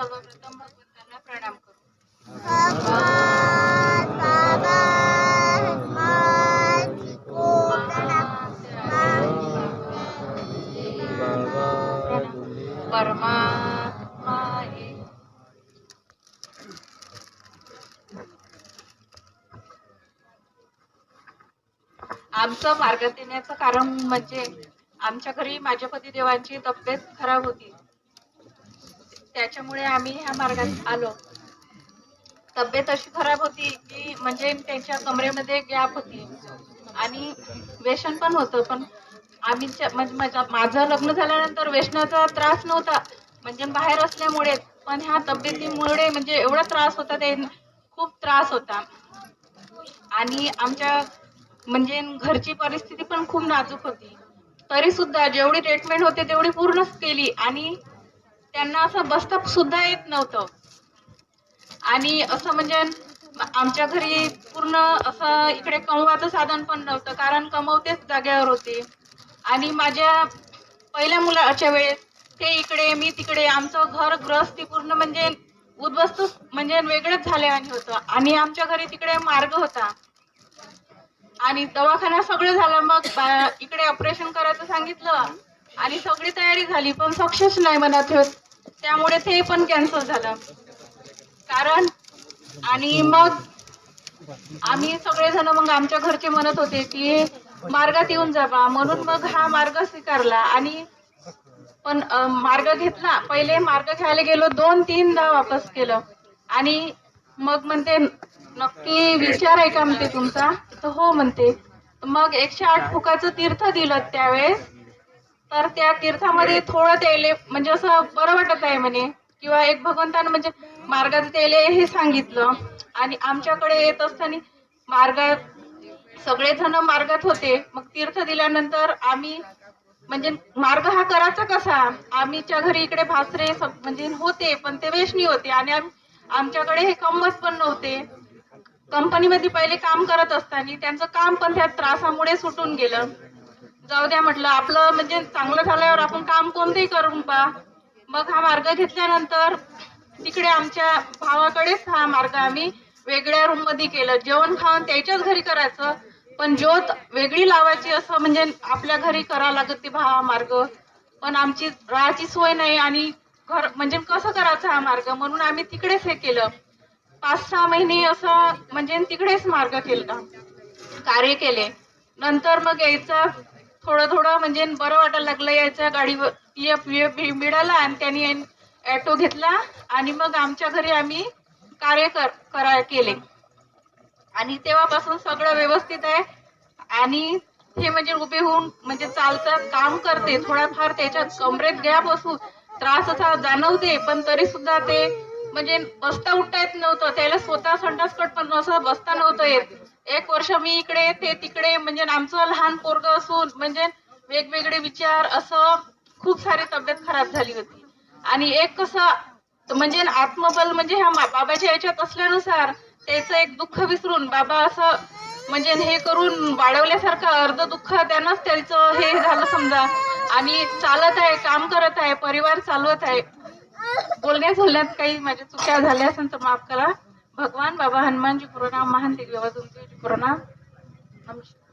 सर्वप्रथम भगवंतांना प्रणाम करू परमात्मा एक. आमचं मार्गात येण्याचं कारण म्हणजे आमच्या घरी माझ्या पतिदेवांची तब्येत खराब होती त्याच्यामुळे आम्ही ह्या मार्गात आलो. तब्येत अशी खराब होती की म्हणजे त्यांच्या कमरेमध्ये गॅप होती. आणि व्यसन पण होतं पण आम्ही म्हणजे माझं लग्न झाल्यानंतर व्यसनाचा त्रास नव्हता. म्हणजे बाहेर असल्यामुळे पण ह्या तब्येतीमुळे म्हणजे एवढा त्रास होता ते खूप त्रास होता. आणि आमच्या म्हणजे घरची परिस्थिती पण खूप नाजूक होती. तरी सुद्धा जेवढी ट्रीटमेंट होते तेवढी पूर्णच केली. आणि त्यांना असं बसता सुद्धा येत नव्हतं. आणि असं म्हणजे आमच्या घरी पूर्ण असं इकडे कमवाचं साधन पण नव्हतं कारण कमवतेच जाग्यावर होते. आणि माझ्या पहिल्या मुलाच्या वेळेस ते इकडे मी तिकडे आमचं घर ग्रस्ती पूर्ण म्हणजे उद्ध्वस्त म्हणजे वेगळंच झाल्याने होतं. आणि आमच्या घरी तिकडे मार्ग होता. आणि दवाखाना सगळं झालं मग बा- इकडे ऑपरेशन करायचं सांगितलं. आणि सगळी तयारी झाली पण सक्सेस नाही म्हणत होत. त्यामुळे ते पण कॅन्सल झालं. कारण आणि मग आम्ही सगळेजण मग आमच्या घरचे म्हणत होते की मार्गात येऊन जावा म्हणून मग हा मार्ग स्वीकारला. आणि पण मार्ग घेतला. पहिले मार्ग घ्यायला गेलो दोन तीनदा वापस केलं. आणि मग म्हणते नक्की विचार आहे का? म्हणते तुमचा. तर हो म्हणते. मग एकशे आठ फुकाचं तीर्थ दिलं त्यावेळेस. तर त्या तीर्थामध्ये थोडं तेले म्हणजे असं बरं वाटत आहे म्हणे. किंवा एक भगवंतानं म्हणजे मार्गात तेले हे सांगितलं. आणि आमच्याकडे येत असताना मार्गात सगळेजण मार्गात होते. मग तीर्थ दिल्यानंतर आम्ही म्हणजे मार्ग हा करायचा कसा? आम्हीच्या घरी इकडे भासरे म्हणजे होते पण ते वेशनी होते. आणि आम- आमच्याकडे हे कमवत पण नव्हते. कंपनीमध्ये पहिले काम करत असताना त्यांचं काम पण त्या त्रासामुळे सुटून गेलं. जाऊ द्या म्हटलं आपलं म्हणजे चांगलं झाल्यावर आपण काम कोणतेही करून पा मग हा मार्ग घेतल्यानंतर तिकडे आमच्या भावाकडेच हा मार्ग आम्ही वेगळ्या रूममध्ये केलं. जेवण खाऊन त्याच्याच घरी करायचं पण ज्योत वेगळी लावायची असं म्हणजे आपल्या घरी करा लागत ती हा मार्ग. पण आमची राहायची सोय नाही आणि घर म्हणजे कसं करायचं हा मार्ग? म्हणून आम्ही तिकडेच हे केलं. पाच सहा महिने असं म्हणजे तिकडेच मार्ग केला. कार्य केले. नंतर मग यायचं थोडं थोडं म्हणजे बरं वाटायला लागलं यायचं गाडीवर पी एफ पी एफ मिळाला आणि त्यांनी ॲटो घेतला आणि मग आमच्या घरी आम्ही कार्य कर करा केले. आणि तेव्हापासून सगळं व्यवस्थित आहे. आणि हे म्हणजे उभे होऊन म्हणजे चालतात काम करते. थोडाफार त्याच्यात कमरेत गॅप असू त्रास असा जाणवते पण तरी सुद्धा ते म्हणजे बसता उठता येत नव्हतं. त्याला स्वतः संडासकट पण असं बसता नव्हतं येत. एक वर्ष मी इकडे ते तिकडे म्हणजे आमचं लहान पोरग असून म्हणजे वेगवेगळे विचार असं खूप सारी तब्येत खराब झाली होती. आणि एक कसं म्हणजे आत्मबल म्हणजे ह्या बाबाच्या याच्यात असल्यानुसार त्याचं एक दुःख विसरून बाबा असं म्हणजे हे करून वाढवल्यासारखं अर्ध दुःख त्यानंच त्याचं हे झालं समजा. आणि चालत आहे काम करत आहे परिवार चालवत आहे. बोलण्या बोलण्यात काही माझ्या चुक्या झाल्या असेल तर माफ करा. भगवान बाबा हनुमानजी प्रणाम महान दिग्गज प्रणाम नमस्कार